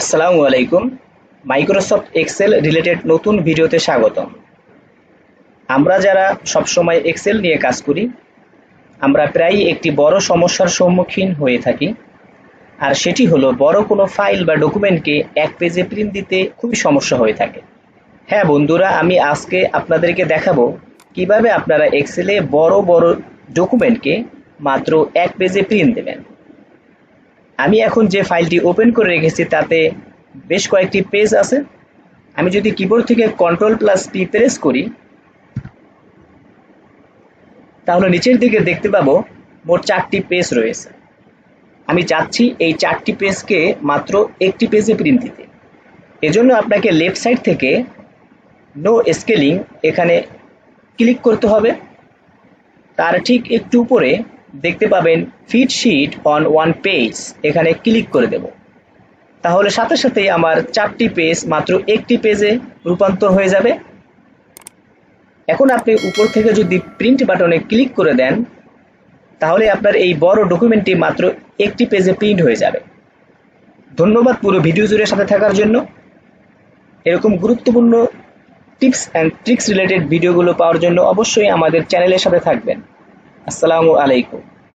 আসসালামু আলাইকুম। Microsoft Excel related নতুন ভিডিওতে স্বাগতম। আমরা যারা সবসময় এক্সেল নিয়ে কাজ করি, আমরা প্রায়ই একটি বড় সমস্যার সম্মুখীন হয়ে থাকি। আর সেটি হলো, বড় কোনো ফাইল বা ডকুমেন্টকে এক পেজে প্রিন্ট দিতে খুবই সমস্যা হয়ে থাকে। হ্যাঁ বন্ধুরা, আমি আজকে আপনাদেরকে দেখাবো কীভাবে আপনারা এক্সেলে বড় বড় ডকুমেন্টকে মাত্র এক পেজে প্রিন্ট দেবেন। আমি এখন যে ফাইলটি ওপেন করে রেখেছি, তাতে বেশ কয়েকটি পেজ আছে। আমি যদি কিবোর্ড থেকে কন্ট্রোল প্লাস পি প্রেস করি, তাহলে নিচের দিকে দেখতে পাবো মোট চারটি পেজ রয়েছে। আমি চাচ্ছি এই চারটি পেজকে মাত্র একটি পেজে প্রিন্ট দিতে। এজন্য আপনাকে লেফট সাইড থেকে নো স্কেলিং এখানে ক্লিক করতে হবে। তার ঠিক একটু উপরে দেখতে পাবেন fit sheet on one page এখানে ক্লিক করে দেব। তাহলে সাথে সাথেই আমার চারটি পেজ মাত্র একটি পেজে রূপান্তর হয়ে যাবে। এখন আপনি উপর থেকে যদি প্রিন্ট বাটনে ক্লিক করে দেন, তাহলে আপনার এই বড় ডকুমেন্টটি মাত্র একটি পেজে প্রিন্ট হয়ে যাবে। ধন্যবাদ পুরো ভিডিও জুড়ে সাথে থাকার জন্য। এরকম গুরুত্বপূর্ণ টিপস অ্যান্ড ট্রিক্স রিলেটেড ভিডিওগুলো পাওয়ার জন্য অবশ্যই আমাদের চ্যানেলের সাথে থাকবেন। আসসালামু আলাইকুম।